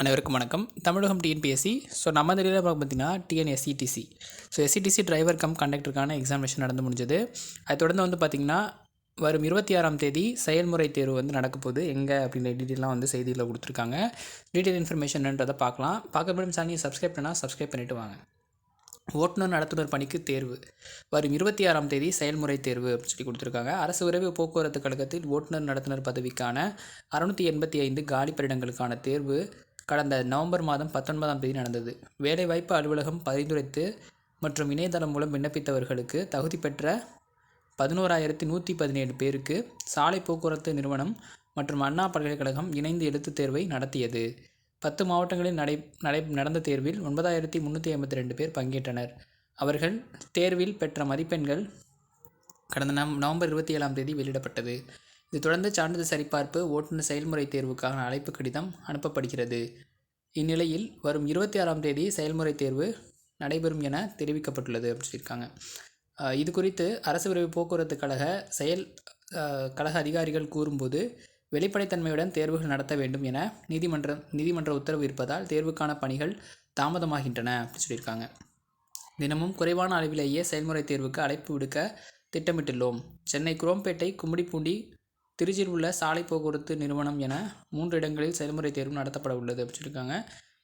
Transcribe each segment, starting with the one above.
அனைவருக்கும் வணக்கம். தமிழகம் TNPSC so நம்ம இந்த பார்த்தீங்கன்னா TNSCTC so SCTC driver cum கண்டக்டருக்கான examination நடந்து முடிஞ்சது. அது தொடர்ந்து வந்து பார்த்திங்கன்னா வரும் இருபத்தி ஆறாம் தேதி செயல்முறை தேர்வு வந்து நடக்க போகுது. எங்கே அப்படின்ற டீட்டெயிலாம் வந்து செய்தியில் கொடுத்துருக்காங்க. டீட்டெயில் இன்ஃபர்மேஷன்ன்றதை பார்க்கலாம். பார்க்க முடியும் சார் சப்ஸ்கிரைப் பண்ணால் சப்ஸ்கிரைப் பண்ணிவிட்டு வாங்க. ஓட்டுநர் நடத்துனர் பணிக்கு தேர்வு. வரும் இருபத்தி ஆறாம் தேதி செயல்முறை தேர்வு அப்படின்னு சொல்லி கொடுத்துருக்காங்க. அரசு விரைவு போக்குவரத்து கழகத்தில் ஓட்டுநர் நடத்துனர் பதவிக்கான அறுநூற்றி எண்பத்தி ஐந்து காலி பணியிடங்களுக்கான தேர்வு. கடந்த நவம்பர் மாதம் பத்தொன்பதாம் தேதி நடந்தது. வேலைவாய்ப்பு அலுவலகம் பரிந்துரைத்து மற்றும் இணையதளம் மூலம் விண்ணப்பித்தவர்களுக்கு தகுதி பெற்ற பதினோராயிரத்தி நூற்றி பதினேழு பேருக்கு சாலை போக்குவரத்து நிறுவனம் மற்றும் அண்ணா பல்கலைக்கழகம் இணைந்து எழுத்துத் தேர்வை நடத்தியது. பத்து மாவட்டங்களில் நடை நடை நடந்த தேர்வில் ஒன்பதாயிரத்தி முந்நூற்றி ஐம்பத்தி ரெண்டு பேர் பங்கேற்றனர். அவர்கள் தேர்வில் பெற்ற மதிப்பெண்கள் கடந்த நவ நவம்பர் இருபத்தி ஏழாம் தேதி வெளியிடப்பட்டது. இது தொடர்ந்து சான்றிதழ் சரிபார்ப்பு ஓட்டுநர் செயல்முறை தேர்வுக்கான அழைப்பு கடிதம் அனுப்பப்படுகிறது. இந்நிலையில் வரும் இருபத்தி ஆறாம் தேதி செயல்முறை தேர்வு நடைபெறும் என தெரிவிக்கப்பட்டுள்ளது அப்படின்னு சொல்லியிருக்காங்க. இது குறித்து அரசு விரைவு போக்குவரத்து கழக செயல் கழக அதிகாரிகள் கூறும்போது வெளிப்படைத்தன்மையுடன் தேர்வுகள் நடத்த வேண்டும் என நீதிமன்றம் நீதிமன்ற உத்தரவு இருப்பதால் தேர்வுக்கான பணிகள் தாமதமாகின்றன அப்படின்னு சொல்லியிருக்காங்க. தினமும் குறைவான அளவிலேயே செயல்முறை தேர்வுக்கு அழைப்பு விடுக்க திட்டமிட்டுள்ளோம். சென்னை குரோம்பேட்டை கும்மிடிப்பூண்டி திருச்சியில் உள்ள சாலை போக்குவரத்து நிறுவனம் என மூன்று இடங்களில் செயல்முறை தேர்வு நடத்தப்பட உள்ளது அப்படின்னு சொல்லியிருக்காங்க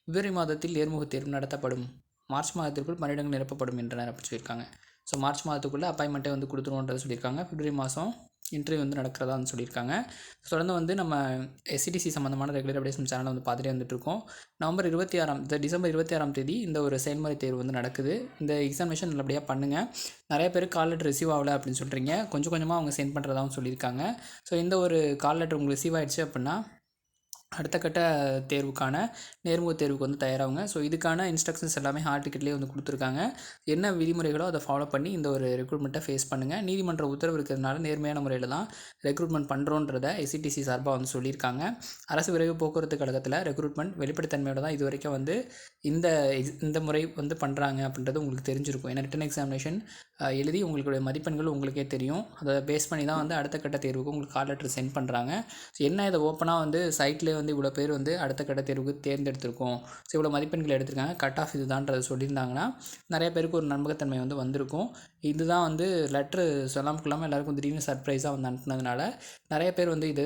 பிப்ரவரி மாதத்தில் நேர்முக தேர்வு நடத்தப்படும். மார்ச் மாதத்திற்குள் பணியிடங்கள் நிரப்பப்படும் என்றனர் அப்படின்னு சொல்லியிருக்காங்க ஸோ மார்ச் மாதத்துக்குள்ளே அப்பாயின்மெண்ட்டை வந்து கொடுத்துருவோன்றது சொல்லியிருக்காங்க பிப்ரவரி மாதம் இன்டர்வியூ வந்து நடக்கிறதா வந்து சொல்லியிருக்காங்க. தொடர்ந்து வந்து நம்ம எஸ்சிடிசி சம்மந்தமான ரெகுலர் அப்டேஷன் சேனலை வந்து பார்த்துட்டே வந்துட்டுருக்கோம். நவம்பர் இருபத்தி ஆறாம் இந்த டிசம்பர் இருபத்தி ஆறாம் தேதி இந்த ஒரு செயல்முறை தேர்வு வந்து நடக்குது. இந்த எக்ஸாமினேஷன் நல்லபடியாக பண்ணுங்கள் நிறைய பேர் கால் லெட்டர் ரிசீவ் ஆகல அப்படின்னு சொல்கிறீங்க கொஞ்சம் கொஞ்சமாக அவங்க சென்ட் பண்ணுறதாகவும் சொல்லியிருக்காங்க. ஸோ இந்த ஒரு கால் லெட்டர் உங்களுக்கு ரிசீவ் ஆயிடுச்சு அப்படின்னா அடுத்த கட்ட தேர்வுக்கான நேர்முக தேர்வுக்கு வந்து தயாராகுங்க. ஸோ இதுக்கான இன்ஸ்ட்ரக்ஷன்ஸ் எல்லாமே ஹால் டிக்கெட்லேயே வந்து கொடுத்துருக்காங்க. என்ன விதிமுறைகளோ அதை ஃபாலோ பண்ணி இந்த ஒரு ரெக்ரூட்மெண்ட்டை ஃபேஸ் பண்ணுங்கள் நீதிமன்ற உத்தரவு இருக்கிறதுனால நேர்மையான முறையில் தான் ரெக்ரூட்மெண்ட் பண்ணுறோன்றத எஸ்சிடிசி சார்பாக வந்து சொல்லியிருக்காங்க. அரசு விரைவு போக்குவரத்து கழகத்தில் ரெக்ரூட்மெண்ட் வெளிப்படைத்தன்மையோட தான் இது வரைக்கும் வந்து இந்த இந்த முறை வந்து பண்ணுறாங்க அப்படின்றது உங்களுக்கு தெரிஞ்சிருக்கும். ஏன்னா ரிட்டன் எக்ஸாமினேஷன் எழுதி உங்களுடைய மதிப்பெண்கள் உங்களுக்கே தெரியும். அதை பேஸ் பண்ணி தான் வந்து அடுத்த கட்ட தேர்வுக்கு உங்களுக்கு கால் லெட்டர் சென்ட் பண்ணுறாங்க ஸோ என்ன இதை ஓப்பனாக வந்து சைட்லேயே வந்து இவ்வளோ பேர் வந்து அடுத்த கட்ட தேர்வுக்கு தேர்ந்தெடுத்திருக்கோம். ஸோ இவ்வளோ மதிப்பெண்கள் எடுத்திருக்காங்க. கட் ஆஃப் இதுதான்றதை சொல்லியிருந்தாங்கன்னா நிறைய பேருக்கு ஒரு நம்பகத்தன்மை வந்து வந்திருக்கும். இதுதான் வந்து லெட்ரு சொல்லாமல் கொள்ளாமல் எல்லாருக்கும் திடீர்னு சர்ப்ரைஸாக வந்து அனுப்புனதுனால நிறைய பேர் வந்து இது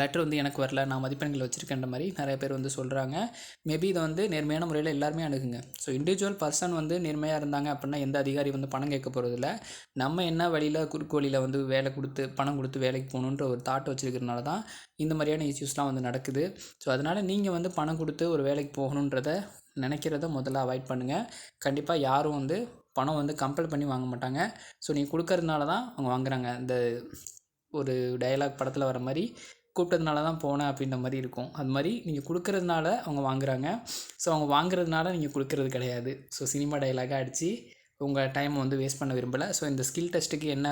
லெட்டர் வந்து எனக்கு வரல நான் மதிப்பெண்கள் வச்சுருக்கேன்ற மாதிரி நிறைய பேர் வந்து சொல்கிறாங்க மேபி இதை வந்து நேர்மையான முறையில் எல்லாருமே அணுகுங்க. ஸோ இண்டிவிஜுவல் பர்சன் வந்து நேர்மையாக இருந்தாங்க அப்படின்னா எந்த அதிகாரி வந்து பணம் கேட்க போகிறதில்ல நம்ம என்ன வழியில் குறுக்கு வழியில் வந்து வேலை கொடுத்து பணம் கொடுத்து வேலைக்கு போகணுன்ற ஒரு தாட் வச்சுருக்கிறனால தான் இந்த மாதிரியான இஷ்யூஸ்லாம் வந்து நடக்குது. ஸோ அதனால் நீங்கள் வந்து பணம் கொடுத்து ஒரு வேலைக்கு போகணுன்றத நினைக்கிறத முதல்ல அவாய்ட் பண்ணுங்கள் கண்டிப்பாக யாரும் வந்து பணம் வந்து கம்பல் பண்ணி வாங்க மாட்டாங்க. ஸோ நீங்கள் கொடுக்கறதுனால தான் அவங்க வாங்குறாங்க. இந்த ஒரு டயலாக் படத்தில் வர மாதிரி கூப்பிட்டதுனால தான் போனேன் அப்படின்ற மாதிரி இருக்கும். அது மாதிரி நீங்கள் கொடுக்கறதுனால அவங்க வாங்குறாங்க. ஸோ அவங்க வாங்குறதுனால நீங்கள் கொடுக்கறது கிடையாது. ஸோ சினிமா டயலாகாக அடித்து உங்கள் டைமை வந்து வேஸ்ட் பண்ண விரும்பலை. ஸோ இந்த ஸ்கில் டெஸ்ட்டுக்கு என்ன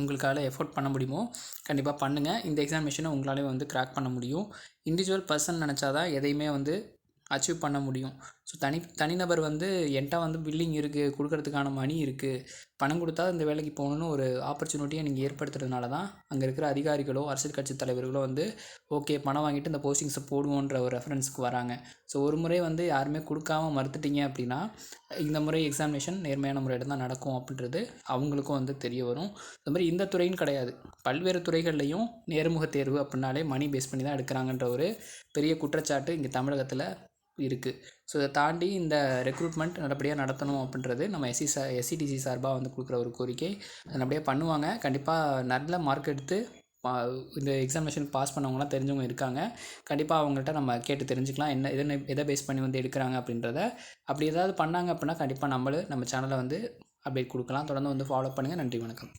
உங்களுக்கால எஃபோர்ட் பண்ண முடியுமோ கண்டிப்பாக பண்ணுங்கள் இந்த எக்ஸாமினேஷனை உங்களாலே வந்து கிராக் பண்ண முடியும். இண்டிவிஜுவல் பர்சன் நினச்சா தான் எதையுமே வந்து அச்சீவ் பண்ண முடியும். ஸோ தனி தனிநபர் வந்து என்கிட்ட வந்து பில்லிங் இருக்குது கொடுக்கறதுக்கான மணி இருக்குது பணம் கொடுத்தா இந்த வேலைக்கு போகணுன்னு ஒரு ஆப்பர்ச்சுனிட்டியை நீங்கள் ஏற்படுத்துறதுனால தான் அங்கே இருக்கிற அதிகாரிகளோ அரசியல் கட்சி தலைவர்களோ வந்து ஓகே பணம் வாங்கிட்டு இந்த போஸ்டிங்ஸை போடுவோன்ற ஒரு ரெஃபரன்ஸுக்கு வராங்க. ஸோ ஒரு முறை வந்து யாருமே கொடுக்காம மறுத்துட்டீங்க அப்படின்னா இந்த முறை எக்ஸாமினேஷன் நேர்மையான முறையில் தான் நடக்கும் அப்படின்றது அவங்களுக்கும் வந்து தெரிய வரும். இந்த மாதிரி இந்த துறைன்னு கிடையாது. பல்வேறு துறைகள்லையும் நேர்முக தேர்வு அப்படின்னாலே மணி பேஸ் பண்ணி தான் எடுக்கிறாங்கன்ற ஒரு பெரிய குற்றச்சாட்டு இங்கே தமிழகத்தில் இருக்குது ஸோ இதை தாண்டி இந்த ரெக்ரூட்மெண்ட் நல்லபடியாக நடத்தணும் அப்படின்றது நம்ம எஸ்சி சா எஸ்சிடிசி சார்பாக வந்து கொடுக்குற ஒரு கோரிக்கை. அதை நல்லபடியாக பண்ணுவாங்க. கண்டிப்பாக நல்ல மார்க் எடுத்து பா- இந்த எக்ஸாமினேஷன் பாஸ் பண்ணவங்களாம் தெரிஞ்சவங்க இருக்காங்க. கண்டிப்பாக அவங்கள்ட்ட நம்ம கேட்டு தெரிஞ்சுக்கலாம். என்ன எதை எதை பேஸ் பண்ணி வந்து எடுக்கிறாங்க அப்படின்றத. அப்படி ஏதாவது பண்ணாங்க அப்படின்னா கண்டிப்பாக நம்மளும் நம்ம சேனலை வந்து அப்டேட் கொடுக்கலாம். தொடர்ந்து வந்து ஃபாலோ பண்ணுங்கள் நன்றி வணக்கம்.